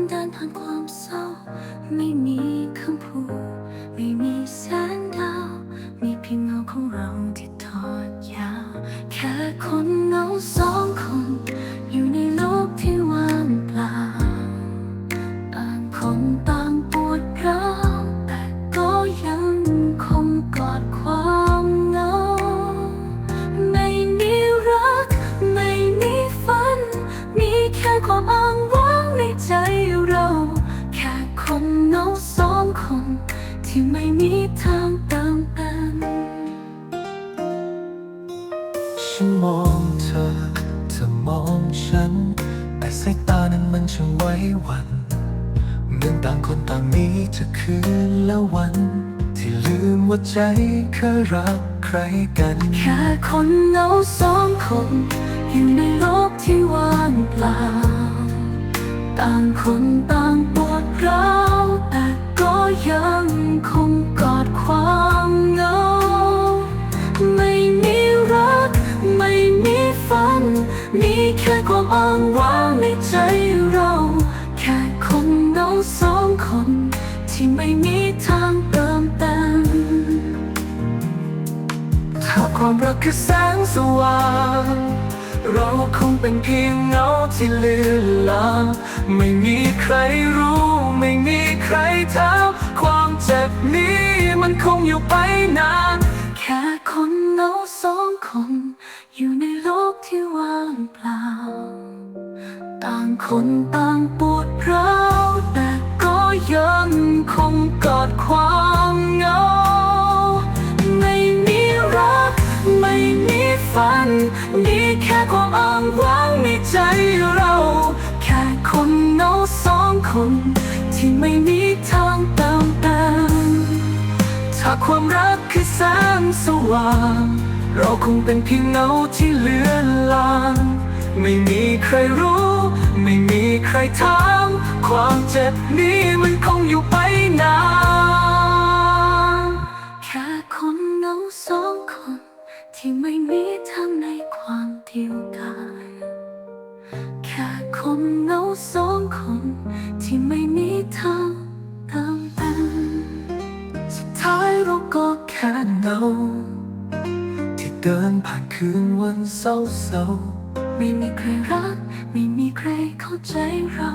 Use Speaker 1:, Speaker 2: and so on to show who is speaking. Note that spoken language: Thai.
Speaker 1: คนดันผ่านความเศร้า ไม่มีคำพูด ไม่มีแสงดาว มีเพียงเงาของเราที่
Speaker 2: ที่ไม่มีทางต่างกัน ฉันมองเธอ เธอมองฉัน แต่สายตานั้นมันช่างไว้วันเมืองต่างคนต่างนี้จะคืนและวัน ที่ลืมว่าใจเคยรักใครกัน แค่คนเหงาสองคนอยู่ในโลกที่ว่างเปล่า ต่างคนต่าง ที่ไม่มีทางเติมเต็ม
Speaker 1: ถ้าความรักคือแสงสว่าง เราคงเป็นเพียงเงาที่เลือนลางไม่มีใครรู้ ไม่มีใครถาความเจ็บนี้มันคงอยู่ไปนาน
Speaker 2: แค่คนเงาสองคน อยู่ในโลกที่ว่างเปล่า ต่างคนต่างปวดร้าว ยังคงกอดความเหงา ไม่มีรัก ไม่มีฝัน มีแค่ความอ้างว้างในใจเรา แค่คนเหงาสองคน ที่ไม่มีทางเติมเต็ม
Speaker 1: ถ้าความรักคือแสงสว่าง เราคงเป็นเพียงเงาที่เลือนลาง ไม่มีใครรู้ ไม่มีใครถาม ความเจ็บนี้มันคงอยู่ไปนาน
Speaker 2: แค่คนเงาสองคน ที่ไม่มีทางในความเดียวกันแค่คนเงาสองคน ที่ไม่มีทางเติมเต็ม
Speaker 1: สุดท้ายเราก็แค่เงาที่เดินผ่านคืนวันเศร้าๆ
Speaker 2: ไม่มีใครรัก ไม่มีใครเข้าใจเรา